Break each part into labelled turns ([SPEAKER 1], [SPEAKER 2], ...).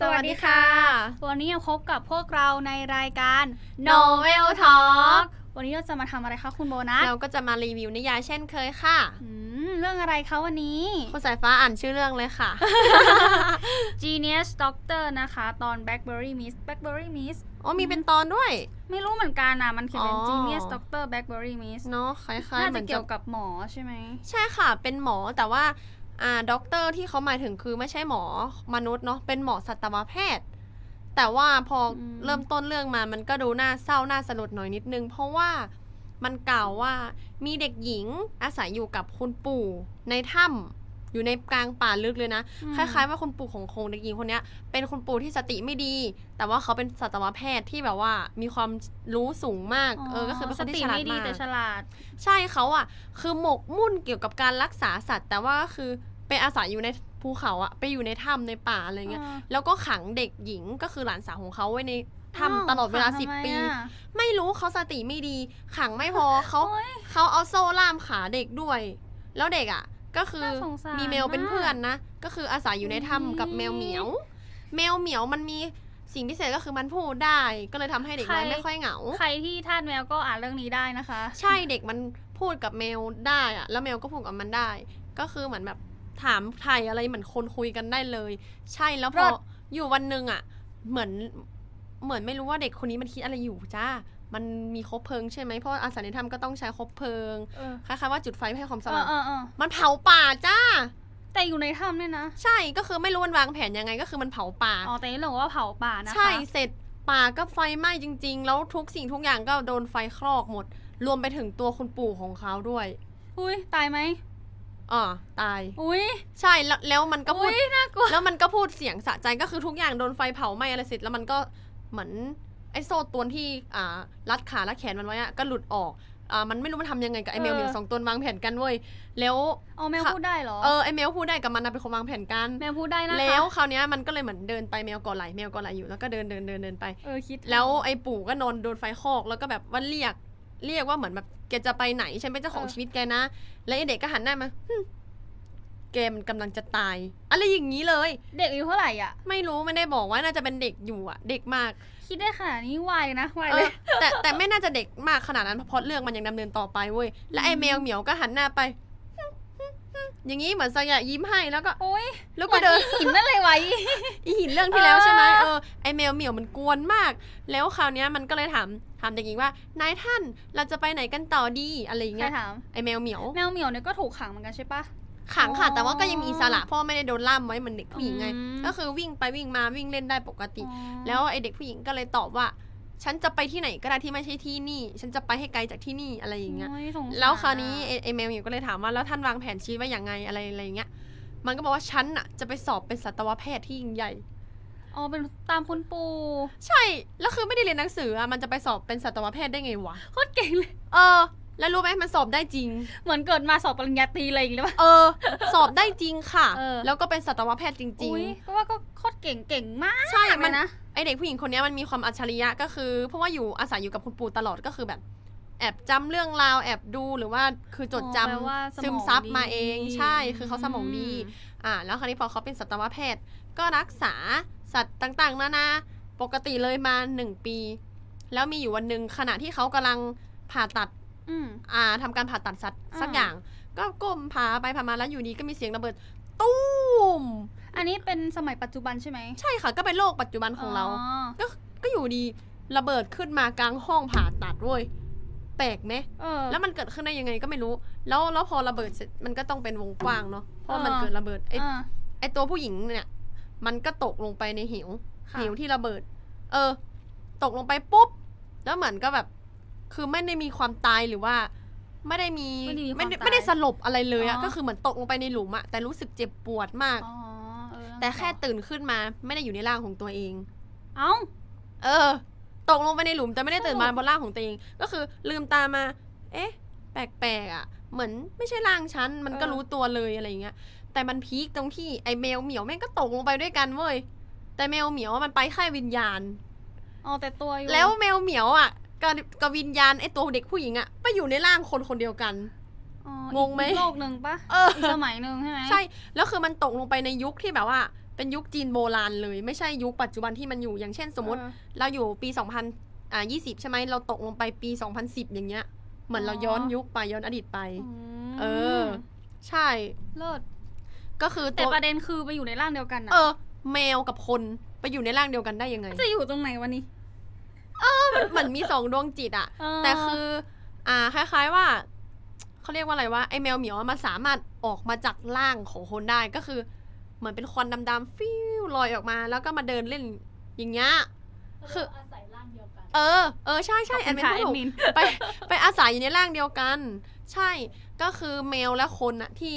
[SPEAKER 1] สวัสดีค่ะ
[SPEAKER 2] วันนี้ยังพบกับพวกเราในรายการ
[SPEAKER 1] Novel Talk
[SPEAKER 2] วันนี้เราจะมาทำอะไรคะคุณโบนัส
[SPEAKER 1] เราก็จะมารีวิวนิยายเช่นเคยค่ะ
[SPEAKER 2] อืมเรื่องอะไรคะวันนี้
[SPEAKER 1] คุณสายฟ้าอ่านชื่อเรื่องเลยค่ะ
[SPEAKER 2] Genius Doctor นะคะ ตอน Blackberry Miss Blackberry Miss
[SPEAKER 1] อ๋อมีเป็นตอนด้วย
[SPEAKER 2] ไม่รู้เหมือนกันนะมันเขียนเป็น
[SPEAKER 1] อ๋อ
[SPEAKER 2] Genius Doctor Blackberry Miss
[SPEAKER 1] เนาะคล้ายๆ
[SPEAKER 2] น่า
[SPEAKER 1] เหมื
[SPEAKER 2] จะ
[SPEAKER 1] อน
[SPEAKER 2] เกี่ยวกับหมอใช่ไหม
[SPEAKER 1] ใช่ค่ะ เป็นหมอแต่ว่า อ่าด็อกเตอร์ที่เขาหมายถึงคือไม่ใช่หมอมนุษย์เนาะเป็นหมอสัตวแพทย์ แต่ว่าพออ
[SPEAKER 2] ม
[SPEAKER 1] เริ่มต้นเรื่องมามันก็ดูน่าเศร้าน่าสลดหน่อยนิดนึง เพราะว่ามันกล่าวว่ามีเด็กหญิงอาศัยอยู่กับคุณปู่ในถ้ำ อยู่ในกลางป่าลึกเลยนะ
[SPEAKER 2] อืม
[SPEAKER 1] คล้ายๆว่าคุณปู่ของคงเด็กหญิงคนเนี้ยเป็นคุณปู่ที่สติไม่ดี แต่ว่าเขาเป็นสัตวแพทย์ที่แบบว่ามีความรู้สูงมาก เออ ก็คือเป็นคนที่ฉลาด
[SPEAKER 2] สติไม่ดี
[SPEAKER 1] มาก
[SPEAKER 2] แต่ฉลาด
[SPEAKER 1] ใช่เขาอะคือหมกมุ่นเกี่ยวกับการรักษาสัตว์ แต่ว่าก็คือไปอาศัยอยู่ในภูเขาอะไปอยู่ในถ้ำในป่าอะไรเงี้ย
[SPEAKER 2] อ่า
[SPEAKER 1] แล้วก็ขังเด็กหญิงก็คือหลานสาวของเขาไว้ในถ้ำตลอดเวลา
[SPEAKER 2] ขัง
[SPEAKER 1] สิบ
[SPEAKER 2] ทำไม
[SPEAKER 1] ปี
[SPEAKER 2] อะ
[SPEAKER 1] ไม่รู้เขาสติไม่ดี ขังไม่พอเขา
[SPEAKER 2] โอ๊ย
[SPEAKER 1] เขาเอาโซ่ล่ามขาเด็กด้วย แล้วเด็กอะ ก็คือ
[SPEAKER 2] น่าสงสาร
[SPEAKER 1] มีแมวเป็น
[SPEAKER 2] มาก
[SPEAKER 1] เพื่อนนะ ก็คืออาศัยอยู่ในถ้ำกับ
[SPEAKER 2] อุ๊ย
[SPEAKER 1] แมวเหมียว แมวเหมียวมันมีสิ่งพิเศษก็คือมันพูดได้ ก็เลยทำให้เด็กน้อยไม่ค่อยเหงา
[SPEAKER 2] ใครที่ทาสแมวก็อ่านเรื่องนี้ได้นะคะ
[SPEAKER 1] ใช่เด็กมันพูดกับแมวได้อะแล้วแมวก็พูดกับมันได้ ก็คือเหมือนแบบถามไทยอะไรเหมือนคนคุยกันได้เลย ใช่แล้วพอ
[SPEAKER 2] เลิศ
[SPEAKER 1] อยู่วันหนึ่งอะเหมือนเหมือนไม่รู้ว่าเด็กคนนี้มันคิดอะไรอยู่จ้า มันมีคบเพลิงใช่ไหมเพราะอาศัยในถ้ำก็ต้องใช้คบเพลิง
[SPEAKER 2] เออ
[SPEAKER 1] คล้ายๆว่าจุดไฟให้ความส
[SPEAKER 2] เอ
[SPEAKER 1] ว่า
[SPEAKER 2] องเออเออ
[SPEAKER 1] มันเผาป่าจ้า
[SPEAKER 2] แต่อยู่ในถ้ำเนี่ยนะ
[SPEAKER 1] ใช่ก็คือไม่รู้มันวางแผนยังไงก็คือมันเผาป่า
[SPEAKER 2] อ๋อแต่นี่เรื่องว่าเผาป่านะคะ
[SPEAKER 1] ใช่เสร็จป่าก็ไฟไหม้จริง ๆ แล้วทุกสิ่งทุกอย่างก็โดนไฟคลอกหมด รวมไปถึงตัวคุณปู่ของเขาด้วย
[SPEAKER 2] อุ้ยตายไหม
[SPEAKER 1] อ่าตาย
[SPEAKER 2] อุ้ย
[SPEAKER 1] ใช่แล้วแล้วมันก็พู
[SPEAKER 2] อุ้
[SPEAKER 1] ด
[SPEAKER 2] ยน่ากลัว
[SPEAKER 1] แล้วมันก็พูดเสียงสะใจก็คือทุกอย่างโดนไฟเผาไหม้อะไรเสร็จแล้วมันก็เหมือน ไอ้โซ่ตัวที่อ่ารัดขารัดแขนมันไว้อะก็หลุดออกอ่ามันไม่รู้มันทำยังไงกับไอ้แมวเหมียวสองตัววางแผนกันเว้ยแล้ว
[SPEAKER 2] เอาแมว
[SPEAKER 1] ค่ะ
[SPEAKER 2] พูดได้เหรอ
[SPEAKER 1] เออไอ้แมวพูดได้กับมันนะเป็นคนวางแผนกัน
[SPEAKER 2] แมวพูดได้นะคะ
[SPEAKER 1] แล้วคราวเนี้ยมันก็เลยเหมือนเดินไปแมวเกาะไหลแมวเกาะไหลอยู่แล้วก็เดินเดินเดินเดินไป
[SPEAKER 2] เออคิด
[SPEAKER 1] แล้วไอ้ปู่ก็นอนโดนไฟคอกแล้วก็แบบว่าเรียกเรียกว่าเหมือนแบบแกจะไปไหนฉันเป็นเจ้าของชีวิตแกนะ แล้วไอ้เด็กก็หันหน้ามา หึแกมันกำลังจะตาย อะไรอย่างนี้เลย
[SPEAKER 2] เด็กอายุเท่าไหร่อะ
[SPEAKER 1] ไม่รู้ไม่ได้บอกว่าน่าจะเป็นเด็กอยู่อะเด็กมาก
[SPEAKER 2] คิดได้ขนาดนี้วายนะวาย
[SPEAKER 1] เอ
[SPEAKER 2] เล
[SPEAKER 1] อย แต่แต่ไม่น่าจะเด็กมากขนาดนั้นเพราะเรื่องมันยังดำเนินต่อไปเว้ยและไอ้แมวเหมียวก็หันหน้าไปหึหึหึอย่างนี้เหมือนสยะยิ้มให้แล้วก็
[SPEAKER 2] โอ้ย
[SPEAKER 1] แล้วก็เดิน
[SPEAKER 2] หินนั่นเลยไว้
[SPEAKER 1] อีหินเรื่องที่แล้วใช่ไหม
[SPEAKER 2] เออ
[SPEAKER 1] เออไอแมวเหมียวมันกวนมาก แล้วคราวเนี้ยมันก็เลยถามถามเด็กหญิงว่านายท่านเราจะไปไหนกันต่อดีอะไรอย่าง
[SPEAKER 2] ใคร
[SPEAKER 1] เงี้ย
[SPEAKER 2] ถาม
[SPEAKER 1] ไอแมวเหมียว
[SPEAKER 2] แมวเหมียวเนี่ยก็ถูกขังเหมือนกันใช่ปะ
[SPEAKER 1] ขังค่ะ
[SPEAKER 2] อ๋อ
[SPEAKER 1] แต่ว่าก็ยังมีอิสระเพราะไม่ได้โดนล่ามไว้เหมือนเด็กผู้หญิงไง
[SPEAKER 2] อืม
[SPEAKER 1] ก็คือวิ่งไปวิ่งมาวิ่งเล่นได้ปกติ
[SPEAKER 2] อ๋อ
[SPEAKER 1] แล้วไอเด็กผู้หญิงก็เลยตอบว่า ฉันจะไปที่ไหนก็ได้ที่ไม่ใช่ที่นี่ ฉันจะไปให้ไกลจากที่นี่อะไรอย่างเงี้ย
[SPEAKER 2] โอ้สงสร
[SPEAKER 1] แล้วคราวนี้
[SPEAKER 2] อะ
[SPEAKER 1] ไอ้ไอแมวเหมียวก็เลยถามว่าแล้วท่านวางแผนชีวิตไว้อย่างไงอะไรอะไรอย่างเงี้ย มันก็บอกว่าฉันอะจะไปสอบเป็นสัตวแพทย์ที่ยิ่งใหญ่
[SPEAKER 2] อ๋อเป็นตามคุณปู่
[SPEAKER 1] ใช่ แล้วคือไม่ได้เรียนหนังสืออะมันจะไปสอบเป็นสัตวแพทย์ได้ไงวะ
[SPEAKER 2] โคตรเก่งเลย
[SPEAKER 1] เออ แล้วรู้ไหมมันสอบได้จริง
[SPEAKER 2] เหมือนเกิดมาสอบปริญญาตรีอะไรอย่างเงี้ยปะ
[SPEAKER 1] เออ สอบได้จริงค่ะ
[SPEAKER 2] เออ
[SPEAKER 1] แล้วก็เป็นสัตวแพทย์จริง
[SPEAKER 2] อุ้ยก็ว่าก็โคตรเก่งเก่งมาก
[SPEAKER 1] ๆ ใช่
[SPEAKER 2] เล
[SPEAKER 1] มัน
[SPEAKER 2] ยนะ
[SPEAKER 1] ไอเด็กผู้หญิงคนเนี้ยมันมีความอัจฉริยะก็คือ เพราะว่าอยู่อาศัยอยู่กับคุณปู่ตลอดก็คือแบบ แอบจำเรื่องราวแอบดูหรือว่าคือจดจำ
[SPEAKER 2] อ๋อแปลว่าสมอง
[SPEAKER 1] ซึมซับมา
[SPEAKER 2] ดี
[SPEAKER 1] เองใช่ คือเขาสมองดี
[SPEAKER 2] อืม
[SPEAKER 1] อ่า แล้วคราวนี้พอเขาเป็นสัตวแพทย์ ก็รักษาสัตว์ต่างๆ นานาปกติเลยมาหนึ่งปี แล้วมีอยู่วันหนึ่งขณะที่เขากำลังผ่าตัด
[SPEAKER 2] อืม
[SPEAKER 1] อ่าทำการผ่าตัดสัตว์
[SPEAKER 2] อ่า
[SPEAKER 1] สักอย่าง ก็ก้มผ่าไปผ่ามาแล้วอยู่ดีก็มีเสียงระเบิดตู้ม
[SPEAKER 2] อันนี้เป็นสมัยปัจจุบันใช่ไหม
[SPEAKER 1] ใช่ค่ะ ก็เป็นโลกปัจจุบันของเรา ก็ก็อยู่ดีระเบิดขึ้นมากลางห้องผ่าตัดเว้ยแปลกไหม
[SPEAKER 2] เออ
[SPEAKER 1] แล้วมันเกิดขึ้นได้ยังไงก็ไม่รู้ แล้วแล้วพอระเบิดเสร็จมันก็ต้องเป็นวงกว้างเนาะเพราะมัน
[SPEAKER 2] อ่า
[SPEAKER 1] เกิดระเบิดไอ
[SPEAKER 2] อ่า
[SPEAKER 1] ไอตัวผู้หญิงเนี่ย มันก็ตกลงไปในเหว
[SPEAKER 2] ค่ะ
[SPEAKER 1] เหวที่ระเบิด เออ ตกลงไปปุ๊บ แล้วเหมือนก็แบบ คือไม่ได้มีความตายหรือว่า ไม่ได้มี
[SPEAKER 2] ไม่ได้มีความ
[SPEAKER 1] ไม่ได้
[SPEAKER 2] ตาย
[SPEAKER 1] ไม่ได้สลบอะไรเลยอะ
[SPEAKER 2] อ๋อ
[SPEAKER 1] ก็คือเหมือนตกลงไปในหลุมอะแต่รู้สึกเจ็บปวดมาก
[SPEAKER 2] อ๋อเออ
[SPEAKER 1] แต่แค่ตื่นขึ้นมาไม่ได้อยู่ในร่างของตัวเอง
[SPEAKER 2] เอ้า
[SPEAKER 1] เออ ตกลงไปในหลุมแต่ไม่ได้ตื่นมาบนร่างของตัวเอง ก็คือลืมตามา เอ๊ะ แปลกๆอะ เหมือนไม่ใช่ร่างฉัน มันก็
[SPEAKER 2] เออ
[SPEAKER 1] รู้ตัวเลยอะไรอย่างเงี้ย แต่มันพีคตรงที่ไอแมวเหมียวแม่งก็ตกลงไปด้วยกันเว้ย แต่แมวเหมียวมันไปแค่วิญญาณ
[SPEAKER 2] อ๋อแต่ตัวอยู่
[SPEAKER 1] แล้วแมวเหมียวอะ กับกับวิญญาณไอตัวเด็กผู้หญิงอะไปอยู่ในร่างคนคนเดียวกัน
[SPEAKER 2] อ๋อง
[SPEAKER 1] งไหม
[SPEAKER 2] อีกโลกหนึ่งปะ
[SPEAKER 1] เออ
[SPEAKER 2] อี กสมัยหนึ่งใช่ไหม
[SPEAKER 1] ใช่ แล้วคือมันตกลงไปในยุคที่แบบว่า เป็นยุคจีนโบราณเลย ไม่ใช่ยุคปัจจุบันที่มันอยู่อย่างเช่นสมมติ
[SPEAKER 2] เออ
[SPEAKER 1] เราอยู่ปี 2000อ่า20 ใช่ไหมเราตกลงไปปี 2010 อย่างเงี้ย เหมือนเราย้อนยุคไปย้อนอดีตไป
[SPEAKER 2] ม
[SPEAKER 1] เออ ใช่
[SPEAKER 2] เลิศ
[SPEAKER 1] ก็คือ
[SPEAKER 2] แต่
[SPEAKER 1] ตัว
[SPEAKER 2] ประเด็นคือไปอยู่ในร่างเดียวกันนะ
[SPEAKER 1] เออ แมวกับคนไปอยู่ในร่างเดียวกันได้ยังไง
[SPEAKER 2] จะอยู่ตรงไหนวัน นี้
[SPEAKER 1] เหมือนมีสองดวงจิตอะ
[SPEAKER 2] เออ
[SPEAKER 1] แต่คือ อ่า คล้ายๆว่าเขาเรียกว่าอะไรวะไอแมวเหมียวอะมันสามารถออกมาจากร่างของคนได้ก็คือ เหมือนเป็นควันดำๆฟิวลอยออกมา แล้วก็มาเดินเล่นอย่างเงี้ยคือ
[SPEAKER 3] อาศัยร่างเดียวกัน
[SPEAKER 1] เออ เออ ใช่ใช่
[SPEAKER 2] ข
[SPEAKER 1] แอ
[SPEAKER 2] อบ
[SPEAKER 1] น
[SPEAKER 2] คุ
[SPEAKER 1] เป็น
[SPEAKER 2] ณค่ะ
[SPEAKER 1] ผู้ถูก
[SPEAKER 2] แอดมิน
[SPEAKER 1] ไป ไปอาศัยอยู่ในร่างเดียวกัน ใช่ ก็คือแมวและคนอะที่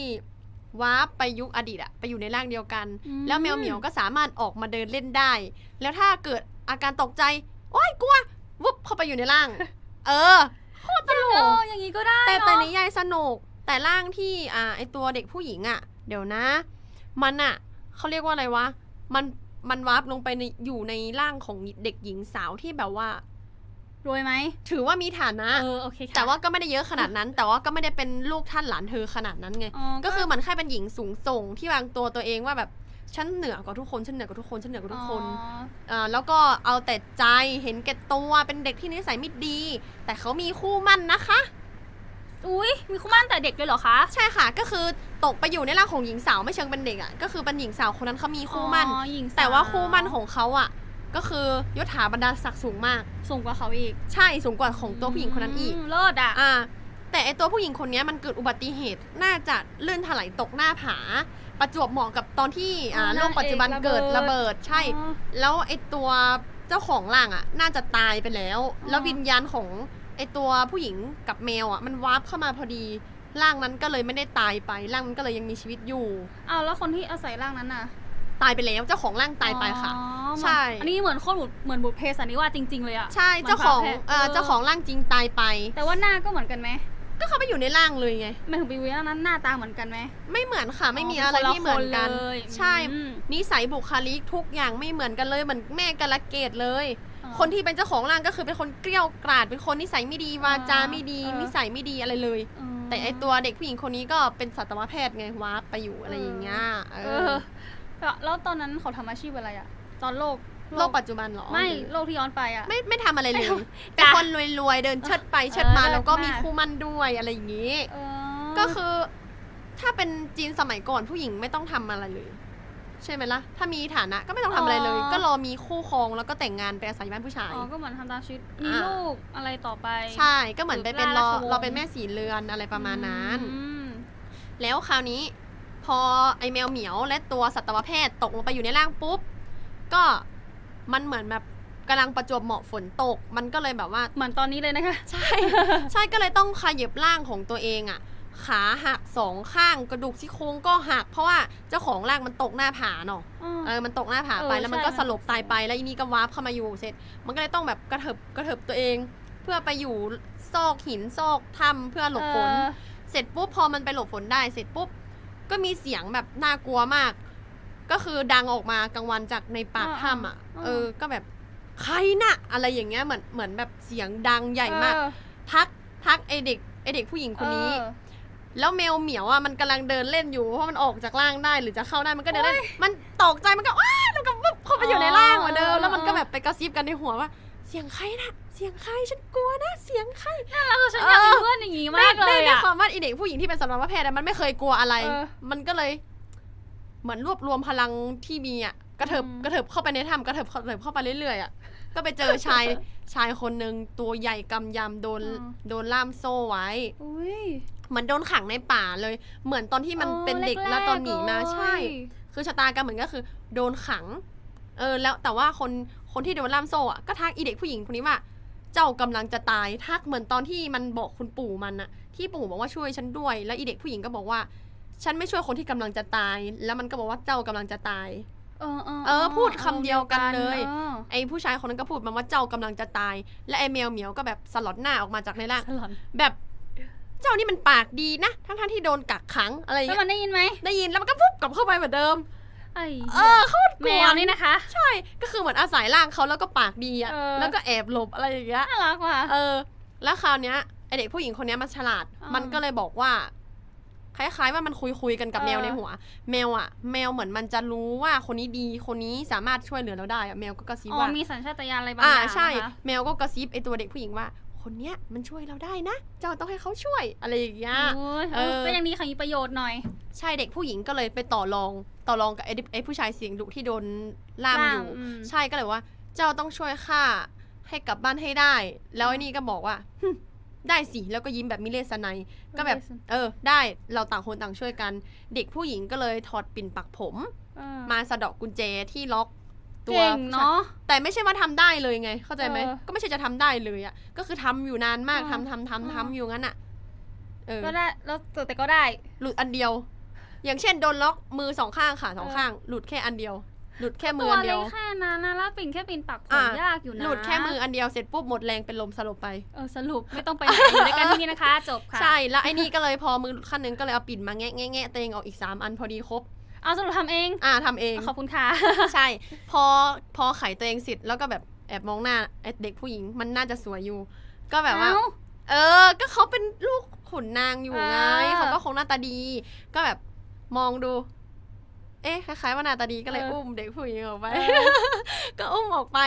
[SPEAKER 1] วาร์ปไปยุคอดีตอะไปอยู่ในร่างเดียวกัน
[SPEAKER 2] อืม
[SPEAKER 1] แล้วแมวเหมียวก็สามารถออกมาเดินเล่นได้ แล้วถ้าเกิดอาการตกใจโอ๊ยกลัววุบเข้าไปอยู่ในร่าง เออโคตรตล
[SPEAKER 2] เอกออย่างนี้ก็ได้
[SPEAKER 1] แต่แต่
[SPEAKER 2] เน
[SPEAKER 1] นิ
[SPEAKER 2] อะ
[SPEAKER 1] ยายสนุกแต่ร่างที่อ่าไอตัวเด็กผู้หญิงอะเดี๋ยวนะ มันอะเขาเรียกว่าอะไรวะ มันมันวาร์ปลงไปในอยู่ในร่างของเด็กหญิงสาวที่แบบว่า
[SPEAKER 2] รวยไหม
[SPEAKER 1] ถือว่ามีฐานะ
[SPEAKER 2] เออโอเคค่ะ
[SPEAKER 1] แต่ว่าก็ไม่ได้เยอะขนาดนั้น แต่ว่าก็ไม่ได้เป็นลูกท่านหลานเธอขนาดนั้นไง
[SPEAKER 2] อ๋อ
[SPEAKER 1] ก็คือเหมือนแค่เป็นหญิงสูงส่งที่วางตัวตัวเองว่าแบบ ฉันเหนือกว่าทุกคนฉันเหนือกว่าทุกคนฉันเหนือกว่าทุกคน
[SPEAKER 2] อ๋อ
[SPEAKER 1] อ่าแล้วก็เอาแต่ใจเห็นแก่ตัวเป็นเด็กที่นิสัยไม่ดี แต่เขามีคู่มั่นนะคะ
[SPEAKER 2] อุ้ยมีคู่มั่นแต่เด็กเลยเหรอคะ
[SPEAKER 1] ใช่ค่ะ ก็คือตกไปอยู่ในร่างของหญิงสาวไม่เชิงเป็นเด็กอะก็คือเป็นหญิงสาวคนนั้นเขามีคู่มั่น
[SPEAKER 2] อ๋อหญิงส
[SPEAKER 1] แต่ว่าคู่มั่นของเขาอะ ก็คือยศถาบรรดาศักดิ์สูงมาก
[SPEAKER 2] สูงกว่าเขาอีก
[SPEAKER 1] ใช่สูงกว่าของตัวผู้หญิงคนนั้นอีก
[SPEAKER 2] มเลิศอะ
[SPEAKER 1] อ่าแต่ไอตัวผู้หญิงคนเนี้ยมันเกิดอุบัติเหตุน่าจะลื่นถลายตกหน้าผา ประจวบเหมาะกับตอนที่อ่า
[SPEAKER 2] อ๋อ
[SPEAKER 1] โลกปัจจุบัน
[SPEAKER 2] นางเอก
[SPEAKER 1] เกิด
[SPEAKER 2] ระ
[SPEAKER 1] ระ
[SPEAKER 2] เบิ
[SPEAKER 1] เบิ
[SPEAKER 2] ด
[SPEAKER 1] ดใช่
[SPEAKER 2] อ๋อ
[SPEAKER 1] แล้วไอตัวเจ้าของร่างอะ น่าจะตายไปแล้ว
[SPEAKER 2] อ๋อ
[SPEAKER 1] แล้ววิญญาณของไอตัวผู้หญิงกับแมวอะ มันวาร์ปเข้ามาพอดีร่างนั้นก็เลยไม่ได้ตายไปร่างนั้นก็เลยยังมีชีวิตอยู่
[SPEAKER 2] อ้าวแล้วคนที่อาศัยร่างนั้นน่ะ
[SPEAKER 1] ตายไปแล้วเจ้าของร่างตายไปค่ะ
[SPEAKER 2] อ๋อ
[SPEAKER 1] ใช่
[SPEAKER 2] อันนี้เหมือนโคตรเหมือนบุพเพสันนิวาสจริง ๆ เลยอะ
[SPEAKER 1] ใช่
[SPEAKER 2] หมืน
[SPEAKER 1] เจ้าของ
[SPEAKER 2] พระแพทย์
[SPEAKER 1] เอ่อเจ้าของร่างจริงตายไป
[SPEAKER 2] แต่ว่าหน้าก็เหมือนกันไหม
[SPEAKER 1] ก็เขาไปอยู่ในร่างเลยไง
[SPEAKER 2] หมายถึงปีวีนั้นหน้าตาเหมือนกันไหม
[SPEAKER 1] ไม่เหมือนค่ะไม่มี
[SPEAKER 2] อ๋อ
[SPEAKER 1] อะไร
[SPEAKER 2] เป็นคนละ
[SPEAKER 1] ที่เหมือนกัน
[SPEAKER 2] คนเลย
[SPEAKER 1] ใช่
[SPEAKER 2] อืม
[SPEAKER 1] นิสัยบุคลิกทุกอย่างไม่เหมือนกันเลยเหมือนแม่กาละเกดเลย
[SPEAKER 2] อ๋อ
[SPEAKER 1] คนที่เป็นเจ้าของร่างก็คือเป็นคนเกลี้ยวกราดเป็นคนนิสัยไม่ดีวาจาไม่ดี
[SPEAKER 2] เออ
[SPEAKER 1] นิสัยไม่ดีอะไรเลย
[SPEAKER 2] อืม
[SPEAKER 1] แต่ไอตัวเด็กผู้หญิงคนนี้ก็เป็นสัตวแพทย์ไงวาร์ปไปอยู่อะไรอย่างเงี้ยเอ
[SPEAKER 2] เอ
[SPEAKER 1] อ
[SPEAKER 2] อแล้วแล้วตอนนั้นเขาทำอาชีพอะไรอะตอนโลก
[SPEAKER 1] โลกปัจจุบันเหรอ
[SPEAKER 2] ไม่
[SPEAKER 1] หรือ
[SPEAKER 2] โลกที่ย้อนไปอะ
[SPEAKER 1] ไม่ไม่ทำอะไรเลย
[SPEAKER 2] ไม่ทำ
[SPEAKER 1] เป็นคนรวยๆ เดินเชิดไปเชิดมา
[SPEAKER 2] เออ
[SPEAKER 1] แล้วก็มี
[SPEAKER 2] มาก
[SPEAKER 1] คู่มั่นด้วยอะไรอย่างงี้
[SPEAKER 2] เออ
[SPEAKER 1] ก็คือ ถ้าเป็นจีนสมัยก่อนผู้หญิงไม่ต้องทำอะไรเลย ใช่ไหมล่ะ ถ้ามีฐานะก็ไม่ต้องทำอะไรเลย ก็รอมีคู่ครองแล้วก็แต่งงานไปอาศัยบ้านผู้ชาย
[SPEAKER 2] อ๋อก็เหมือนทำตามชีวิตมี
[SPEAKER 1] อ่า
[SPEAKER 2] ลูกอะไรต่อไป
[SPEAKER 1] ใช่ก็เหมือนไปเป็นรอ
[SPEAKER 2] สืบราชวงศ์
[SPEAKER 1] เราเป็นแม่สีเรือนอะไรประมาณนั้น
[SPEAKER 2] อืม
[SPEAKER 1] แล้วคราวนี้ พอไอแมวเหมียวและตัวสัตวแพทย์ตกลงไปอยู่ในร่างปุ๊บก็ มันเหมือนแบบกำลังประจวบเหมาะฝนตก มันก็เลยแบบว่า
[SPEAKER 2] เหมือนตอนนี้เลยนะคะ
[SPEAKER 1] ใช่ ใช่ก็เลยต้องขยับร่างของตัวเองอะ่ะ ขาหักสองข้างกระดูกซี่โครงก็หัก เพราะว่าเจ้าของร่างมันตกหน้าผาเนาะเออมันตกหน้าผาไป
[SPEAKER 2] เออ
[SPEAKER 1] แล้วมันก็
[SPEAKER 2] ใช่
[SPEAKER 1] สลบตายไปแล้วอีนี่ก็วาร์ปเข้ามาอยู่เสร็จ มันก็เลยต้องแบบกระเถิบกระเถิบตัวเอง เพื่อไปอยู่ซอกหินซอกถ้ำเพื่อหลบฝน
[SPEAKER 2] เออ
[SPEAKER 1] เสร็จปุ๊บพอมันไปหลบฝนได้เสร็จปุ๊บก็มีเสียงแบบน่ากลัวมาก ก็คือดังออกมากลางวันจากในปากถ้ำอะ
[SPEAKER 2] อ่า
[SPEAKER 1] เออ ก็แบบใครน่ะ อะไรอย่างเงี้ยเหมือนเหมือนแบบเสียงดังใหญ่มาก
[SPEAKER 2] เออ
[SPEAKER 1] ทักทักไอเด็กไอเด็กผู้หญิงคนนี้
[SPEAKER 2] เออ
[SPEAKER 1] แล้วแมวเหมียวอะมันกำลังเดินเล่นอยู่เพราะมันออกจากร่างได้หรือจะเข้าได้มันก็เดินเล่นมันตกใจมันก็ว้าแล้วก็ปุ๊บเข้าไปอยู่ในร่างเหมือนเดิมแล้วมันก็แบบไปกระซิบกันในหัวว่าเสียงใครนะเสียงใครฉันกลัวนะเสียงใคร
[SPEAKER 2] แล้วฉันอยากมีเพื่อนอย่างงี้มากเล
[SPEAKER 1] ได้
[SPEAKER 2] ย
[SPEAKER 1] ได้
[SPEAKER 2] อะ
[SPEAKER 1] ความว่าอีเด็กผู้หญิงที่เป็นสัตวแพทย์อะมันไม่เคยกลัวอะไร
[SPEAKER 2] เออ
[SPEAKER 1] มันก็เลย เหมือนรวบรวมพลังที่มีอะกระเถิบ
[SPEAKER 2] อืม
[SPEAKER 1] กระเถิบเข้าไปในถ้ำกระเถิบกระเถิบเข้าไปเรื่อยๆอะก็ไปเจอชายชายคนหนึ่งตัวใหญ่กำยำโดนโดนล่ามโซ่ไว้
[SPEAKER 2] อุ้ย
[SPEAKER 1] เหมือนโดนขังในป่าเลย เหมือนตอนที่มัน
[SPEAKER 2] ออ
[SPEAKER 1] เป็นเด็กแล้วตอนหนีมา
[SPEAKER 2] แรกๆ
[SPEAKER 1] ใช่
[SPEAKER 2] เลย
[SPEAKER 1] คือชะตากรรมเหมือนก็คือ โดนขัง เออ แล้วแต่ว่าคนคนที่โดนล่ามโซ่อะก็ทักอีเด็กผู้หญิงคนนี้ว่า เจ้ากำลังจะตายทักเหมือนตอนที่มันบอกคุณปู่มันอะที่ปู่บอกว่าช่วยฉันด้วย แล้วอีเด็กผู้หญิงก็บอกว่า ฉันไม่ช่วยคนที่กำลังจะตาย แล้วมันก็บอกว่าเจ้ากำลังจะตาย
[SPEAKER 2] เออเออ
[SPEAKER 1] เออพูดคำเดียวกันเลย
[SPEAKER 2] ออ
[SPEAKER 1] ไอ้ผู้ชายคนนั้นก็พูดมาว่าเจ้ากำลังจะตาย และไอ้แมวเหมียวก็แบบสลดหน้าออกมาจากในร่าง
[SPEAKER 2] สลอน
[SPEAKER 1] แบบเจ้านี่มันปากดีนะ ทั้งๆที่โดนกักขังอะไรอย่าง
[SPEAKER 2] แล้ว
[SPEAKER 1] เงี้ย
[SPEAKER 2] มันได้ยินไหม
[SPEAKER 1] ได้ยินแล้วมันก็ปุ๊บกลับเข้าไปเหมือนเดิม
[SPEAKER 2] ไอ้
[SPEAKER 1] เอ
[SPEAKER 2] เหี้ย
[SPEAKER 1] อโคตรก
[SPEAKER 2] แม
[SPEAKER 1] ลัว
[SPEAKER 2] วนี่นะคะ
[SPEAKER 1] ใช่ก็คือเหมือนอาศัยร่างเขาแล้วก็ปากดีอะ
[SPEAKER 2] เออ
[SPEAKER 1] แล้วก็แอบหลบอะไรอย่างเงี้ย
[SPEAKER 2] น่ารักว่ะ
[SPEAKER 1] เออ แล้วคราวเนี้ยไอเด็กผู้หญิงคนเนี้ยมันฉลาด
[SPEAKER 2] อ่ามั
[SPEAKER 1] มันก็เลยบอกว่า คล้ายๆว่ามันคุยคุยๆกันกับ
[SPEAKER 2] เออ
[SPEAKER 1] แมวในหัว แมวอะ แมวเหมือนมันจะรู้ว่าคนนี้ดีคนนี้สามารถช่วยเหลือเราได้อะแมวก็กระซิบ
[SPEAKER 2] อ๋อ
[SPEAKER 1] ว่า
[SPEAKER 2] มีสัญชาตญาณอะไรบาง
[SPEAKER 1] อ่า
[SPEAKER 2] อย่าง
[SPEAKER 1] ใช่
[SPEAKER 2] นะคะ
[SPEAKER 1] แมวก็กระซิบไอตัวเด็กผู้หญิงว่าคนเนี้ยมันช่วยเราได้นะ เจ้าต้องให้เขาช่วยอะไรอย่างเงี้ย
[SPEAKER 2] โอ้ย
[SPEAKER 1] เออ
[SPEAKER 2] ก็ยังดีค่ะมีประโยชน์หน่อย
[SPEAKER 1] ใช่เด็กผู้หญิงก็เลยไปต่อรองต่อรองกับไอ้ไอ้ผู้ชายเสียงดุที่โดนล่ามอยู่
[SPEAKER 2] อืม
[SPEAKER 1] ใช่ก็เลยว่า เจ้าต้องช่วยข้าให้กลับบ้านให้ได้ แล้วไอ้นี่ก็บอกว่าหึ ได้สิแล้วก็ยิ้มแบบมิเลสไนยก็แบบ เออ ได้เราต่างคนต่างช่วยกัน เด็กผู้หญิงก็เลยถอดปิ่นปักผม
[SPEAKER 2] เออ
[SPEAKER 1] มาสะเดอกกุญแจที่ล็อกตัว
[SPEAKER 2] เก่งเนาะ
[SPEAKER 1] แต่ไม่ใช่ว่าทำได้เลยไง เข้าใจไหม
[SPEAKER 2] เออ
[SPEAKER 1] ก็ไม่ใช่จะทำได้เลยอะก็คือทำอยู่นานมาก
[SPEAKER 2] เออ
[SPEAKER 1] ทำทำทำทำอยู่งั้นอะเออ
[SPEAKER 2] ก็ได้แล้วแต่ก็ได้
[SPEAKER 1] หลุดอันเดียว อย่างเช่นโดนล็อกมือสองข้างขาสอง
[SPEAKER 2] เออ
[SPEAKER 1] ข้าง หลุดแค่อันเดียว หลุดแค่มื
[SPEAKER 2] ตั
[SPEAKER 1] อ
[SPEAKER 2] ว
[SPEAKER 1] อันเดี
[SPEAKER 2] เล็
[SPEAKER 1] ยว
[SPEAKER 2] กแค่นั้นนะแล้วปิ่นแค่ปิ่นปักผ
[SPEAKER 1] อะ
[SPEAKER 2] มยากอยู่นะ
[SPEAKER 1] หลุดแค่มืออันเดียวเสร็จปุ๊บหมดแรงเป็นลมสลบไป
[SPEAKER 2] เออสรุปไม่ต้องไปไหนอยู่ด้วยกันที่นี่นะคะ จบค่ะ
[SPEAKER 1] ใช่แล้วไอ้นี่ก็เลยพอมือหลุดขั้นหนึงก็เลยเอาปิ่นมาแงะแงะแงะตัวเองออกอีกสามอันพอดีครบ
[SPEAKER 2] เอาสรุปทำเอง
[SPEAKER 1] อ่าทำเอง
[SPEAKER 2] ขอบคุณค่ะ
[SPEAKER 1] ใช่ พอพอไขตัวเองเสร็จแล้วก็แบบแอบมองหน้าไอ้เด็กผู้หญิงมันน่าจะสวยอยู่ ก็แบบว่า
[SPEAKER 2] เอ้า
[SPEAKER 1] เออก็เขาเป็นลูกขุนนางอยู่ไง
[SPEAKER 2] เออ
[SPEAKER 1] เขาก็คงหน้าตาดี ก็แบบมองดู เอ๊ะคล้ายๆว่าหน้าตาดีก็เลย
[SPEAKER 2] เอออุ้
[SPEAKER 1] อุ้มเด็กผู้หญิงออกไป
[SPEAKER 2] เออ
[SPEAKER 1] ก็อุ้มออกไป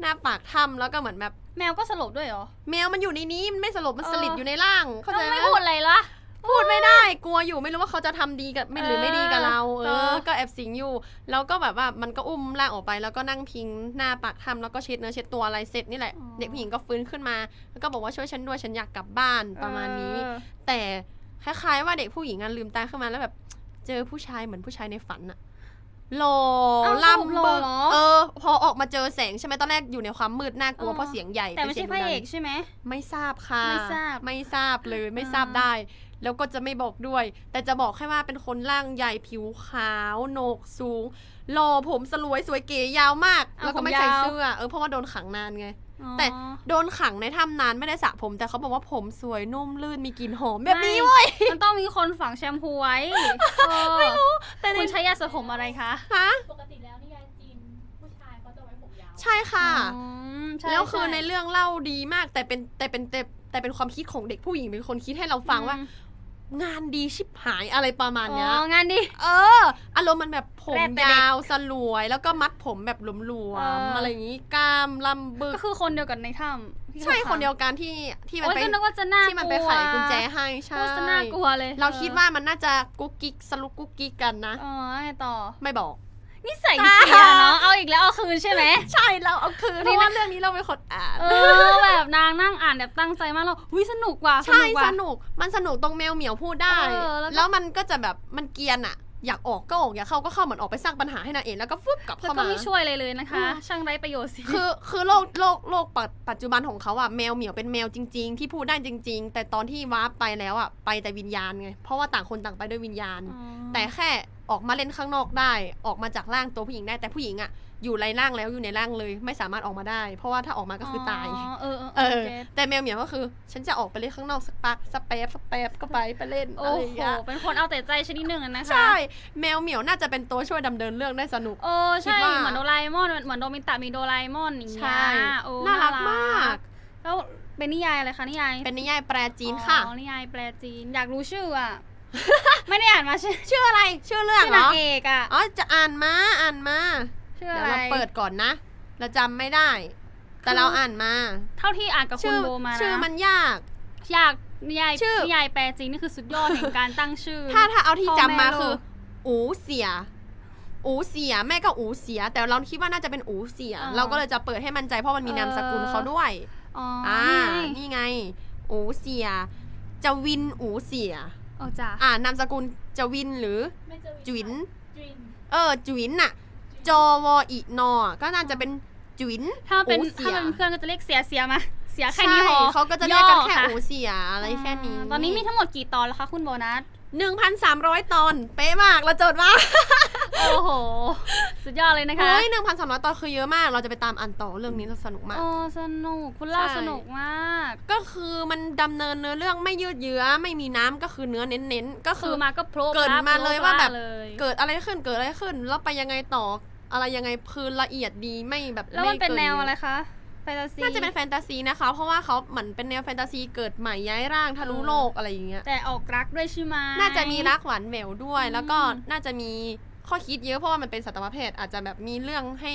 [SPEAKER 1] หน้าปากถ้ำแล้วก็เหมือนแบบ
[SPEAKER 2] แมวก็สลบด้วยเหรอ
[SPEAKER 1] แมวมันอยู่ในนี้มันไม่สลบมัน
[SPEAKER 2] เออ
[SPEAKER 1] สลิดอยู่ในร่างเข้าใจ
[SPEAKER 2] แล้ว
[SPEAKER 1] ไหม
[SPEAKER 2] ไม่พูดอะไรละ
[SPEAKER 1] พูดไม่ได้กลัวอยู่ไม่รู้ว่าเขาจะทำดีกับไม่หรือไม่ดีกับเราเอ
[SPEAKER 2] เอ
[SPEAKER 1] อ
[SPEAKER 2] อ
[SPEAKER 1] ก็แอบสิงอยู่ แล้วก็แบบว่ามันก็อุ้มร่างออกไปแล้วก็นั่งพิงหน้าปากถ้ำแล้วก็เช็ดเนื้อเช็ดตัวอะไรเสร็จนี่แหละ เด็กผู้หญิงก็ฟื้นขึ้นมา แล้วก็บอกว่าช่วยฉันด้วยฉันอยากกลับบ้านประมาณนี้
[SPEAKER 2] เออ
[SPEAKER 1] แต่คล้ายๆว่าเด็กผู้หญิงอะลืมตาขึ้นมาแล้วแบบ เจอผู้ชายเหมือนผู้ชายในฝันอะหล่อ
[SPEAKER 2] เอ้า
[SPEAKER 1] ล่ำ
[SPEAKER 2] สรุปหล่อ
[SPEAKER 1] เบิก
[SPEAKER 2] เหรอ
[SPEAKER 1] เออ พอออกมาเจอแสงใช่ไหมตอนแรกอยู่ในความมืดน่ากลัว
[SPEAKER 2] เออ
[SPEAKER 1] เพราะเสียงใหญ่
[SPEAKER 2] แต่ไม่
[SPEAKER 1] ป็น
[SPEAKER 2] ใช่
[SPEAKER 1] สียง
[SPEAKER 2] พระ
[SPEAKER 1] ดุดัน
[SPEAKER 2] เอกใช่ไหม
[SPEAKER 1] ไม่ทราบค่ะ
[SPEAKER 2] ไม่ทราบ
[SPEAKER 1] ไม่ทราบเลยไม่
[SPEAKER 2] อ่า
[SPEAKER 1] ทราบได้ แล้วก็จะไม่บอกด้วย แต่จะบอกแค่ว่าเป็นคนร่างใหญ่ผิวขาวโหนกสูงหล่อผมสลวยสวยเก๋ยาวมาก
[SPEAKER 2] เอา
[SPEAKER 1] แล้วก็ไม่
[SPEAKER 2] ผมยาว
[SPEAKER 1] ใส่เสื้อเออเพราะว่าโดนขังนานไง
[SPEAKER 2] อ๋อ
[SPEAKER 1] แต่โดนขังในถ้ำนานไม่ได้สระผม แต่เขาบอกว่าผมสวยนุ่มลื่นมีกลิ่นหอมแบบนี้เว้ย
[SPEAKER 2] มันต้องมีคนฝังแชมพูไว้ไม่รู้
[SPEAKER 1] แต่ใน
[SPEAKER 2] คุณใช้ยาสระผมอะไรคะ
[SPEAKER 1] ฮะ
[SPEAKER 3] ปกติแล้วนิยายจีนผู้ชายเขาจะไว้ผมยาว
[SPEAKER 1] ใช่ค่ะ
[SPEAKER 2] อืมใช่
[SPEAKER 1] แล้วคือ
[SPEAKER 2] ช่
[SPEAKER 1] ในเรื่องเล่าดีมากแต่เป็นแต่เป็นแต่แต่เป็นความคิดของเด็กผู้หญิงเป็นคนคิดให้เราฟังว่า
[SPEAKER 2] อืม
[SPEAKER 1] งานดีชิบหายอะไรประมาณเนี้ย
[SPEAKER 2] อ๋องานดี
[SPEAKER 1] เออ อารมณ์มันแบบผม
[SPEAKER 2] แรดแต่เด็ก
[SPEAKER 1] ยาวสลวย แล้วก็มัดผมแบบหลว
[SPEAKER 2] เอ
[SPEAKER 1] ม
[SPEAKER 2] อ
[SPEAKER 1] ๆ
[SPEAKER 2] อ
[SPEAKER 1] อะไรอย่างนี้กล้ามลำบึก
[SPEAKER 2] ก็คือคนเดียวกันในถ้ำที่
[SPEAKER 1] ใช่
[SPEAKER 2] ขา
[SPEAKER 1] คนเดียวกันที่ที่มัน
[SPEAKER 2] โอ๊ย
[SPEAKER 1] ไป
[SPEAKER 2] ก็นึกว่าจะน่ากลัว
[SPEAKER 1] ที่มันไปไขกุญแจให้ใช่
[SPEAKER 2] โคตรน่ากลัวเลย
[SPEAKER 1] เราคิดว่ามันน่าจะกุ๊กกิ๊กสลุกกุ๊กกิ๊กกันนะ
[SPEAKER 2] เออแล้วไงต่อ
[SPEAKER 1] ไม่บอก
[SPEAKER 2] นิสัยเสียเนาะเอาอีกแล้วเอาคืนใช่ไหม
[SPEAKER 1] ใช่เราเอาคืนเพ
[SPEAKER 2] นี่
[SPEAKER 1] ราะ
[SPEAKER 2] นะ
[SPEAKER 1] ว่าเรื่องนี้เราเป็นคนอ่าน
[SPEAKER 2] เออแบบนางนั่งอ่านแบบตั้งใจมากแล้วอุ้ยสนุกว่ะ
[SPEAKER 1] ใช่
[SPEAKER 2] ว่ะ
[SPEAKER 1] สนุกมันสนุกตรงแมวเหมียวพูดได้
[SPEAKER 2] เออแล้วก็
[SPEAKER 1] แล้วมันก็จะแบบมันเกรียนอะ อยากออกก็ออกอยากเข้าก็เข้าเหมือนออกไปสร้างปัญหาให้นางเอกแล้วก็ฟึบกลับ
[SPEAKER 2] แล้ว
[SPEAKER 1] เข้า
[SPEAKER 2] ก็
[SPEAKER 1] มา
[SPEAKER 2] ไม่ช่วยอะไรเลยนะคะ
[SPEAKER 1] อืม
[SPEAKER 2] ช่างไร้ประโยชน์สิ
[SPEAKER 1] คือคือโลกโลกโลกปัจปัจจุบันของเขาอะแมวเหมียวเป็นแมวจริง ๆ ที่พูดได้จริง ๆ แต่ตอนที่วาร์ปไปแล้วอะไปแต่วิญญาณไงเพราะว่าต่างคนต่างไปด้วยวิญญาณ แต่แค่ออกมาเล่นข้างนอกได้ ออกมาจากร่างตัวผู้หญิงได้แต่ผู้หญิงอะ อยู่ในร่างแล้วอยู่ในร่างเลย ไม่สามารถออกมาได้ เพราะว่าถ้าออกมาก็คือตาย
[SPEAKER 2] เออเออ
[SPEAKER 1] เอ
[SPEAKER 2] เอ
[SPEAKER 1] อ
[SPEAKER 2] อเก็ต
[SPEAKER 1] แต่แมวเหมียวก็คือ ฉันจะออกไปเล่นข้างนอกสักปักสักแป๊บสักแป๊บก็ไปไปเล่น
[SPEAKER 2] โอ้
[SPEAKER 1] อะไรอย่าง
[SPEAKER 2] โห
[SPEAKER 1] เงี้ย
[SPEAKER 2] เป็นคนเอาแต่ใจชนิดหนึ่งอะนะคะ
[SPEAKER 1] ใช่แมวเหมียวน่าจะเป็นตัวช่วยดำเนินเรื่องได้สนุก
[SPEAKER 2] โอ้ใช่
[SPEAKER 1] คิดว่า
[SPEAKER 2] เหมือนโดราเอมอนเหมือนโดมิตะมีโดราเอมอนอย่างเงี้
[SPEAKER 1] ใช่
[SPEAKER 2] ยโอ้
[SPEAKER 1] น่ารักมาก
[SPEAKER 2] แล้วเป็นนิยายอะไรคะนิยาย
[SPEAKER 1] เป็นนิยายแปลจีนค่ะ
[SPEAKER 2] อ๋อนิยายแปลจีนอยากรู้ชื่ออะไม่ได้อ่านมาชื่อ
[SPEAKER 1] ชื่ออะไร ชื่อเรื่อง
[SPEAKER 2] ชื่อ
[SPEAKER 1] เหร
[SPEAKER 2] นาง
[SPEAKER 1] อ
[SPEAKER 2] เอกอะ
[SPEAKER 1] อ๋อจะอ่านมาอ่านมา
[SPEAKER 2] ชื่อ
[SPEAKER 1] เดี๋
[SPEAKER 2] อะ
[SPEAKER 1] ยว
[SPEAKER 2] ไร
[SPEAKER 1] เราเปิดก่อนนะ เราจำไม่ได้ แต่
[SPEAKER 2] คือ
[SPEAKER 1] เราอ่านมา
[SPEAKER 2] เท่าที่อ่านกับคุ
[SPEAKER 1] ชื่
[SPEAKER 2] ณ
[SPEAKER 1] อ
[SPEAKER 2] โบมานะ
[SPEAKER 1] ชื่อมันยาก
[SPEAKER 2] อยากนิยาย
[SPEAKER 1] ชื่อ
[SPEAKER 2] นิยายแปลจีนนี่คือสุดยอดแห่งการตั้งชื่อ
[SPEAKER 1] ถ้าถ้าเอาที่
[SPEAKER 2] พ่อ
[SPEAKER 1] จำมา
[SPEAKER 2] แม่ลูก
[SPEAKER 1] คืออูเสีย อูเสียแม่ก็อูเสีย แต่เราคิดว่าน่าจะเป็นอูเสียเราก็เลยจะเปิดให้มั่นใจเพราะมันมีนามสกุลเขาด้วย
[SPEAKER 2] อ๋อ
[SPEAKER 1] อ่า
[SPEAKER 2] นี่ไง
[SPEAKER 1] นี่ไง อูเสีย จะวินอูเสีย
[SPEAKER 2] โอ้จ้ะ
[SPEAKER 1] อ่านามสกุลจะวินหรือ
[SPEAKER 3] ไม่เจอ
[SPEAKER 1] จุ๋น
[SPEAKER 3] จุน
[SPEAKER 1] เออ จุ๋นน่ะ จอวออีนอ ก็น่าจะเป็นจุ๋น
[SPEAKER 2] ถ้าเป็น
[SPEAKER 1] อูเสี
[SPEAKER 2] ถ้ายเป็นเพื่อนก็จะเรียกเสียเสียมาเสียแค่
[SPEAKER 1] ใช่
[SPEAKER 2] นี้พอ
[SPEAKER 1] เขาก็จะเรียกกันแค่
[SPEAKER 2] ย่อค่ะ
[SPEAKER 1] อูเสียอะไรแค่นี้
[SPEAKER 2] ตอนนี้มีทั้งหมดกี่ตอนแล้วคะคุณโบนัส
[SPEAKER 1] หนึ่งพันสามร้อยตอน เป๊ะมากเราจดมา
[SPEAKER 2] โอ้โห สุดยอดเลยนะคะ
[SPEAKER 1] เฮ้ยหนึ่งพันสามร้อยตอนคือเยอะมาก เราจะไปตามอ่านต่อเรื่องนี้เราสนุกมาก
[SPEAKER 2] โอ้สนุก คุณเล่า
[SPEAKER 1] ใช่
[SPEAKER 2] สนุกมาก
[SPEAKER 1] ก็คือมันดำเนินเนื้อเรื่องไม่ยืดเยื้อ ไม่มีน้ำก็คือเนื้อเน้นๆ ก็
[SPEAKER 2] คื
[SPEAKER 1] คืออ
[SPEAKER 2] มาก็โพร
[SPEAKER 1] เกิดมาเลยว่าแบบ
[SPEAKER 2] เลย
[SPEAKER 1] เกิดอะไรขึ้น เกิดอะไรขึ้น แล้วไปยังไงต่อ อะไรยังไงคือละเอียดดีไม่แบบ
[SPEAKER 2] แล้วมันเป็น
[SPEAKER 1] ไกิ
[SPEAKER 2] แนวอะไรคะแปแฟนตาซี
[SPEAKER 1] น่าจะเป็นแฟนตาซีนะคะ เพราะว่าเขาเหมือนเป็นแนวแฟนตาซีเกิดใหม่ย้ายร่างทะลุ
[SPEAKER 2] เออ
[SPEAKER 1] โลกอะไรอย่างเงี้ย
[SPEAKER 2] แต่ออกรักด้วยใช่ไหม
[SPEAKER 1] น่าจะมีรักหวานแหววด้วย
[SPEAKER 2] อืม
[SPEAKER 1] แล้วก็น่าจะมีข้อคิดเยอะเพราะว่ามันเป็นสัตวแพทย์อาจจะแบบมีเรื่องให้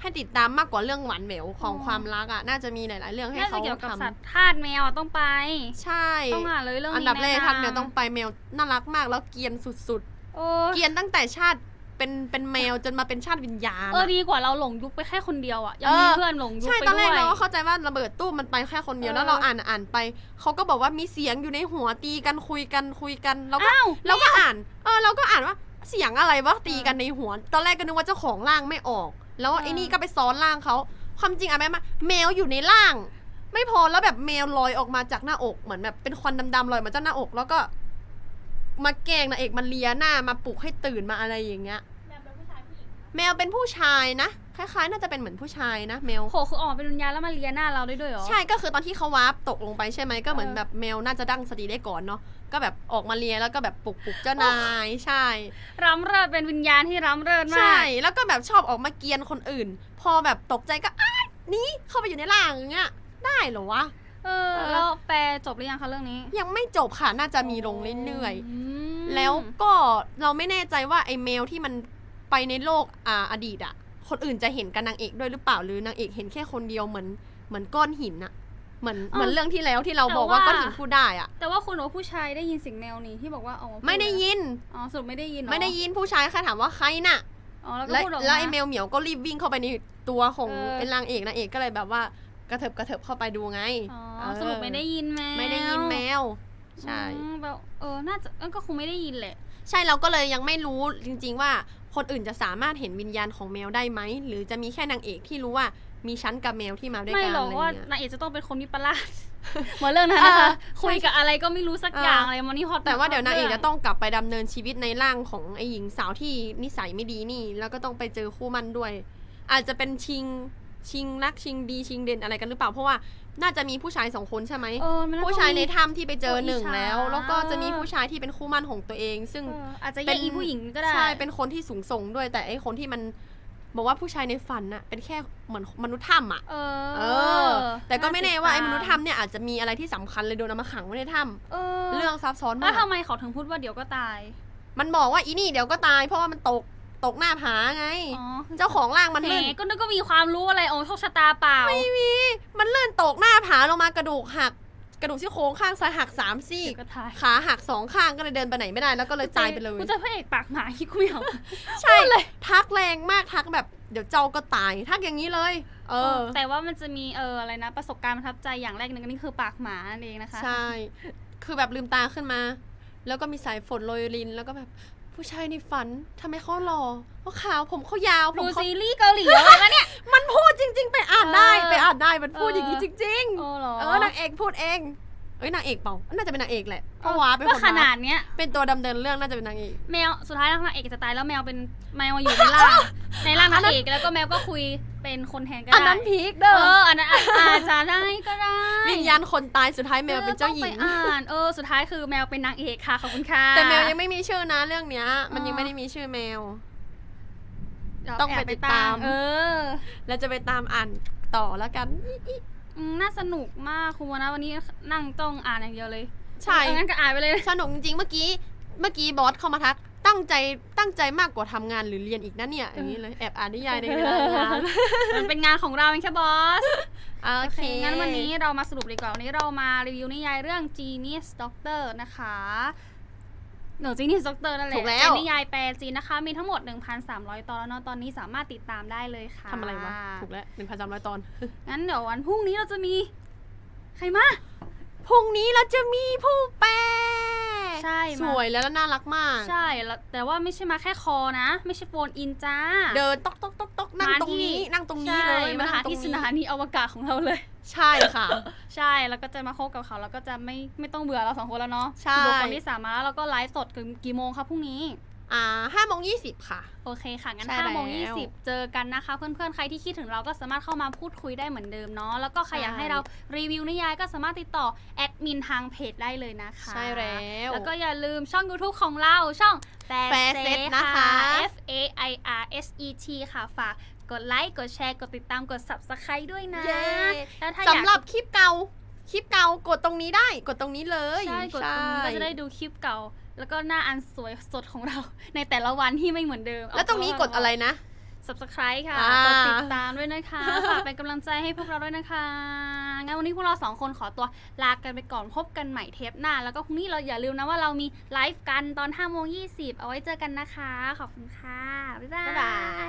[SPEAKER 1] ให้ติดตามมากกว่าเรื่องหวานแหววของความรักอะ น่าจะมีหลาย ๆ เรื่องให้
[SPEAKER 2] น่าจะ
[SPEAKER 1] เขา
[SPEAKER 2] เกี่ยวกับ
[SPEAKER 1] ท
[SPEAKER 2] สัตว์ทาสแมวอะต้องไปำ
[SPEAKER 1] ใช่
[SPEAKER 2] ต้องหาเลยเรื่องนี้
[SPEAKER 1] อันดับแรก
[SPEAKER 2] นะ
[SPEAKER 1] ทันแมวต้องไปแมวน่ารักมากแล้วเกรียนสุด
[SPEAKER 2] โอ้
[SPEAKER 1] ๆเกรียนตั้งแต่ชาติ เป็นเป็นแมวจนมาเป็นชาติวิญญาณ
[SPEAKER 2] เออ
[SPEAKER 1] อะ
[SPEAKER 2] ดีกว่าเราหลงยุคไปแค่คนเดียวอะยัง
[SPEAKER 1] เออ
[SPEAKER 2] มีเพื่อนหลงยุค
[SPEAKER 1] ใช่
[SPEAKER 2] ไป
[SPEAKER 1] ตอนแร
[SPEAKER 2] ด้
[SPEAKER 1] ก
[SPEAKER 2] วย
[SPEAKER 1] เราก็เข้าใจว่าระเบิดตู้มันไปแค่คนเดียว
[SPEAKER 2] เออ
[SPEAKER 1] แล้วเราอ่านอ่านไปเขาก็บอกว่ามีเสียงอยู่ในหัวตีกันคุยกันคุยกันแล้วก็
[SPEAKER 2] อ้าว
[SPEAKER 1] เราก็อ่าน เออเราก็อ่านว่าเสียงอะไรวะตีกันในหัว ตอนแรกก็นึกว่าเจ้าของร่างไม่ออก แล้ว
[SPEAKER 2] เออ
[SPEAKER 1] ไอ้นี่ก็ไปซ้อนร่างเขาความจริงอะแม่มาแมวอยู่ในร่าง ไม่พอแล้วแบบแมวลอยออกมาจากหน้าอกเหมือนแบบเป็นควันดำๆลอยมาจากหน้าอกแล้วก็ มาแกล้งนางเอกมันเลียหน้ามาปลุกให้ตื่นมาอะไรอย่างเงี้ย
[SPEAKER 3] แมวเป็นผู้ชาย
[SPEAKER 1] นะคล้ายๆ น่าจะเป็นเหมือนผู้ชายนะแมว
[SPEAKER 2] โหคือออกมาเป็นวิญญาณแล้วมาเลียหน้าเราได้ด้วยเหรอ
[SPEAKER 1] ใช่ก็คือตอนที่เขาวาร์ปตกลงไปใช่ไหมก็เหมือน
[SPEAKER 2] เออ
[SPEAKER 1] แบบแมวน่าจะดั้งสติได้ก่อนเนาะก็แบบออกมาเลียแล้วก็แบบปลุกปลุกเจ้านายใช่
[SPEAKER 2] ร้ำเริดเป็นวิญญาณที่ร้ำเริดมา
[SPEAKER 1] ใช่
[SPEAKER 2] ก
[SPEAKER 1] แล้วก็แบบชอบออกมาเกรียนคนอื่น พอแบบตกใจก็อ้ายหนี่เข้าไปอยู่ในร่างอย่างเงี้ยได้เหรอวะ
[SPEAKER 2] เออแล้วแปลจบหรือยังคะเรื่องนี้
[SPEAKER 1] ยังไม่จบค่ะน่าจะมีลงเรื่อย
[SPEAKER 2] อืม
[SPEAKER 1] ๆแล้วก็เราไม่แน่ใจว่าไอ้แมวที่มัน ไปในโลกอ่าอดีตอะคนอื่นจะเห็นกับนางเอกด้วยหรือเปล่าหรือนางเอกเห็นแค่คนเดียวเหมือนเหมือนก้อนหินอะเหมือนเหมือนเรื่องที่แล้วที่เราบอกว่าก้อนหินพูดได้อะ
[SPEAKER 2] แต่ว่าคุณบอกว่าผู้ชายได้ยินเสียงแมวนี่ที่บอกว่าออกมาพู
[SPEAKER 1] ไม่ได้ยิน
[SPEAKER 2] อ๋อสรุปไม่ได้ยินเหรอ
[SPEAKER 1] ไม่ได้ยินผู้ชายแค่ถามว่าใครน่ะ
[SPEAKER 2] อ๋อแล้วก็
[SPEAKER 1] แล้ว
[SPEAKER 2] พูดออก
[SPEAKER 1] แล้ว
[SPEAKER 2] มา
[SPEAKER 1] ไอ้เมลเหมียวก็รีบวิ่งเข้าไปในตัวของ
[SPEAKER 2] เออ
[SPEAKER 1] เป็นนางเอกนางเอกก็เลยแบบว่ากระเถิบกระเถิบเข้าไปดูไง
[SPEAKER 2] อ๋อ
[SPEAKER 1] เออ
[SPEAKER 2] สรุปไม่ได้ยินแมว
[SPEAKER 1] ไม่ได้ยินแมวใช่
[SPEAKER 2] อืมแบบเออน่าจะเออก็คงไม่ได้ยินแหละ
[SPEAKER 1] ใช่เราก็เลยยังไม่รู้จริง ๆ ว่าคนอื่นจะสามารถเห็นวิญญาณของแมวได้ไหม หรือจะมีแค่นางเอกที่รู้ว่ามีชั้นกับแมวที่มาด้วย
[SPEAKER 2] ไม่
[SPEAKER 1] กัน
[SPEAKER 2] หรอก
[SPEAKER 1] อะไร
[SPEAKER 2] ว่า
[SPEAKER 1] เงี้ย
[SPEAKER 2] นางเอกจะต้องเป็นคนมีประหลาดเหมือนเรื่องนั้นนะคะ
[SPEAKER 1] เออ
[SPEAKER 2] คุยกับอะไรก็ไม่รู้สักอย่าง
[SPEAKER 1] เอออ
[SPEAKER 2] อะไรมันนี่ฮอต
[SPEAKER 1] แต่ว่าเดี๋ยวนางเอก
[SPEAKER 2] รื่
[SPEAKER 1] จะต้องกลับไปดำเนินชีวิตในร่างของไอ้หญิงสาวที่นิสัยไม่ดีนี่ แล้วก็ต้องไปเจอคู่มั่นด้วย อาจจะเป็นชิงชิงรักชิงดีชิงเด่นอะไรกันหรือเปล่าเพราะว่า น่าจะมีผู้ชายสองคนใช่ไหม
[SPEAKER 2] เออมันน่
[SPEAKER 1] ผู้ชายใน
[SPEAKER 2] ต้องมี
[SPEAKER 1] ถ้ำที่ไปเจอ
[SPEAKER 2] โอ้ย
[SPEAKER 1] หนึ่ง
[SPEAKER 2] อิจฉา
[SPEAKER 1] แล้ว แล้วก็จะมีผู้ชายที่เป็นคู่มั่นของตัวเอง ซึ่ง
[SPEAKER 2] เอออาจจะ
[SPEAKER 1] เป็
[SPEAKER 2] แย่
[SPEAKER 1] น
[SPEAKER 2] อีผู้หญิงก็ได้
[SPEAKER 1] ใช่เป็นคนที่สูงส่งด้วย แต่ไอ้คนที่มันบอกว่าผู้ชายในฝันน่ะเป็นแค่เหมือนมนุษย์ถ้ำอะ
[SPEAKER 2] เอ
[SPEAKER 1] เอ
[SPEAKER 2] อ
[SPEAKER 1] อแต่ก็ไม่แน่ว่าไอ้มนุษย์
[SPEAKER 2] ท
[SPEAKER 1] ถ้ำเนี่ยอาจจะมีอะไรที่สำคัญเลยโดนเอามาขังไว้ในถ้
[SPEAKER 2] เออำ
[SPEAKER 1] เรื่องซับซ้อน
[SPEAKER 2] แล้
[SPEAKER 1] มาวก
[SPEAKER 2] ทำไมเขาถึงพูดว่าเดี๋ยวก็ตาย
[SPEAKER 1] มันบอกว่าอีนี่เดี๋ยวก็ตายเพราะว่ามันตก ตกหน้าผาไง
[SPEAKER 2] อ๋อ
[SPEAKER 1] เจ้าของร่างมัน
[SPEAKER 2] แห
[SPEAKER 1] เลื่อน
[SPEAKER 2] มก็นึกก็มีความรู้อะไรโอ้โชคชะตาเปล่า
[SPEAKER 1] ไม่มี มันเลื่อนตกหน้าผาลงมากระดูกหัก กระดูกซี่โครงข้างซ้ายหักสามซี่
[SPEAKER 2] เดี๋ยวก็ตาย
[SPEAKER 1] ขาหักสองข้างก็เลยเดินไปไหนไม่ได้แล้วก็เลยตายไปเลย
[SPEAKER 2] กูจะพระเอกปากหมาที่กูไม่เอา
[SPEAKER 1] ใช่เลย ทักแรงมากทักแบบเดี๋ยวเจ้าก็ตายทักอย่างนี้เลย เออ
[SPEAKER 2] แต่ว่ามันจะมีเอออะไรนะ ประสบการณ์ประทับใจอย่างแรกหนึ่งอันนี้คือปากหมานั่นเองนะคะ
[SPEAKER 1] ใช่ คือแบบลืมตาขึ้นมา แล้วก็มีสายฝนโรยริน แล้วก็แบบ ผู้ชายในฝันทำไมเขาหล่อเขาขาวผมเขายาวผม
[SPEAKER 2] ดู
[SPEAKER 1] เขา
[SPEAKER 2] ซีรีส์เกาหลีอะไรวะเนี่ย
[SPEAKER 1] มันพูดจริง ๆ ไปอ่านได้
[SPEAKER 2] เออ
[SPEAKER 1] ไปอ่านได้มันพูด
[SPEAKER 2] เออ
[SPEAKER 1] อ
[SPEAKER 2] อย่าง
[SPEAKER 1] นี้จริง
[SPEAKER 2] โอ้เหรอ
[SPEAKER 1] ๆเออนางเอกพูดเอง เอ้ยนางเอกเปล่าน่าจะเป็นนางเอกแหละเพราะว่าเป็น
[SPEAKER 2] ก็
[SPEAKER 1] คน
[SPEAKER 2] ข
[SPEAKER 1] วา
[SPEAKER 2] นา
[SPEAKER 1] ร์
[SPEAKER 2] ด
[SPEAKER 1] ป
[SPEAKER 2] เนี้ย
[SPEAKER 1] เป็นตัวดำเนินเรื่องน่าจะเป็นนางเอก
[SPEAKER 2] แมวสุดท้ายนางเอกจะตายแล้วแมวเป็นแมวมาอยู่ในร่างในร่างนางเอกแล้วก็แมวก็คุยเป็นคนแทนก็ได้
[SPEAKER 1] อันนั้นพีค
[SPEAKER 2] เอ
[SPEAKER 1] เด้อ
[SPEAKER 2] ออันนั้นอาจอาจจะได้ก็ได้
[SPEAKER 1] วิญญาณคนตายสุดท้ายแมวเป็นเจ้าหญิง
[SPEAKER 2] ออต้องไปอ่านเออสุดท้ายคือแมวเป็นนางเอกค่ะขอบคุณค่ะ
[SPEAKER 1] แต่แมวยังไม่มีชื่อนะเรื่องเนี้ย มัน
[SPEAKER 2] อ๋อ
[SPEAKER 1] ยังไม่ได้มีชื่อแมว
[SPEAKER 2] เดี๋ยว
[SPEAKER 1] ต้องไป
[SPEAKER 2] แบ
[SPEAKER 1] ติดตาม
[SPEAKER 2] เออ
[SPEAKER 1] แล้วจะไปตามอ่านต่อแล้วกัน
[SPEAKER 2] อืมน่าสนุกมากคุณวนะวันนี้นั่งจ้องอ่านอย่างเดียวเลย
[SPEAKER 1] ใช่
[SPEAKER 2] เอองั้นก็อ่านไปเลย
[SPEAKER 1] สนุกจริงๆเมื่อกี้เมื่อกี้บอสเข้ามาทักตั้งใจตั้งใจมากกว่าทำงานหรือเรียนอีกนะเนี่ยอย่างนี้เลยแอบอ่านนิยายในเวลางาน
[SPEAKER 2] มันเป็นงานของเราเองแค่บอส
[SPEAKER 1] โอ
[SPEAKER 2] โอ
[SPEAKER 1] เค
[SPEAKER 2] เคงั้นวันนี้เรามาสรุปดีกว่า วันนี้เรามารีวิวนิยายเรื่อง Genius Doctor นะคะ หนู Genius Doctor นั่นแหละ
[SPEAKER 1] ถูกแล้ว
[SPEAKER 2] เป็นนิยายแปลจีนนะคะ มีทั้งหมด 1,300 ตอนแล้วเนาะตอนนี้สามารถติดตามได้เลยค่ะ
[SPEAKER 1] ทำอะไรวะ ถูกแล้วหนึ่งพันสามร้อยตอน
[SPEAKER 2] งั้นเดี๋ยววันพรุ่งนี้เราจะมี ใครมา
[SPEAKER 1] พรุ่งนี้เราจะมีผู้แปล
[SPEAKER 2] ใช่มา
[SPEAKER 1] สวยแล้วน่ารักมาก
[SPEAKER 2] ใช่แล้วแต่ว่าไม่ใช่มาแค่คอนะ ไม่ใช่โฟนอินจ้า
[SPEAKER 1] เดินต๊อกต๊อกต๊อกต๊อกนั่ง
[SPEAKER 2] มา
[SPEAKER 1] ตรงนี้
[SPEAKER 2] ที่
[SPEAKER 1] นั่งตรงนี้
[SPEAKER 2] ใช่
[SPEAKER 1] เลย
[SPEAKER 2] มาหา
[SPEAKER 1] นั่งตรง
[SPEAKER 2] ที่สถานีอวกาศของเราเลย
[SPEAKER 1] ใช่ค่ะ
[SPEAKER 2] ใช่แล้วก็จะมาคบกับเขาแล้วก็จะไม่ไม่ต้องเบื่อเราสองคนแล้วเนาะ
[SPEAKER 1] ใช่
[SPEAKER 2] ดูคนที่สามมาแล้วเราก็ไลฟ์สดกันกี่โมงคะพรุ่งนี้
[SPEAKER 1] อ่าห้าโมงยี่สิบค่ะ
[SPEAKER 2] โอเคค่ะ งั้น
[SPEAKER 1] ใช่
[SPEAKER 2] ห้าโมง
[SPEAKER 1] แล้
[SPEAKER 2] ยี่
[SPEAKER 1] ว
[SPEAKER 2] สิบเจอกันนะคะ เพื่อนๆ ใครที่คิดถึงเราก็สามารถเข้ามาพูดคุยได้เหมือนเดิมเนาะ แล้วก็ใคร
[SPEAKER 1] ใช่
[SPEAKER 2] อยากให้เรารีวิวนิยายก็สามารถติดต่อแอดมินทางเพจได้เลยนะคะ
[SPEAKER 1] ใช่แล้ว
[SPEAKER 2] แล้วก็อย่าลืมช่อง YouTube ของเราช่อง f a i r
[SPEAKER 1] Fair
[SPEAKER 2] s e
[SPEAKER 1] Set
[SPEAKER 2] t
[SPEAKER 1] นะคะ
[SPEAKER 2] F A I R S E T ค่ะ ฝากกดไลค์ กดแชร์ กดติดตามกด subscribe ด้วยนะ
[SPEAKER 1] เย้
[SPEAKER 2] แล้วถ้าอยาก
[SPEAKER 1] สำหรับคลิปเก่า คลิปเก่ากดตรงนี้ได้ กดตรงนี้เลย
[SPEAKER 2] ใช่กดตรงนี้ก็จะได้ดูคลิปเก่า แล้วก็หน้าอันสวยสดของเรา ในแต่ละวันที่ไม่เหมือนเดิม
[SPEAKER 1] แล้วตรงนี้กดอะไรนะ
[SPEAKER 2] subscribe ค่ะ
[SPEAKER 1] อ่าก
[SPEAKER 2] ดติดตามด้วยนะคะ ฝากเป็นกำลังใจให้พวกเราด้วยนะคะ งั้นวันนี้พวกเราสองคนขอตัวลากันไปก่อนพบกันใหม่เทปหน้า แล้วก็พรุ่งนี้เราอย่าลืมนะว่าเรามีไลฟ์กันตอน5โมง20 เอาไว้เจอกันนะคะ ขอบคุณค่ะ บ๊ายบาย
[SPEAKER 1] บ๊ายบาย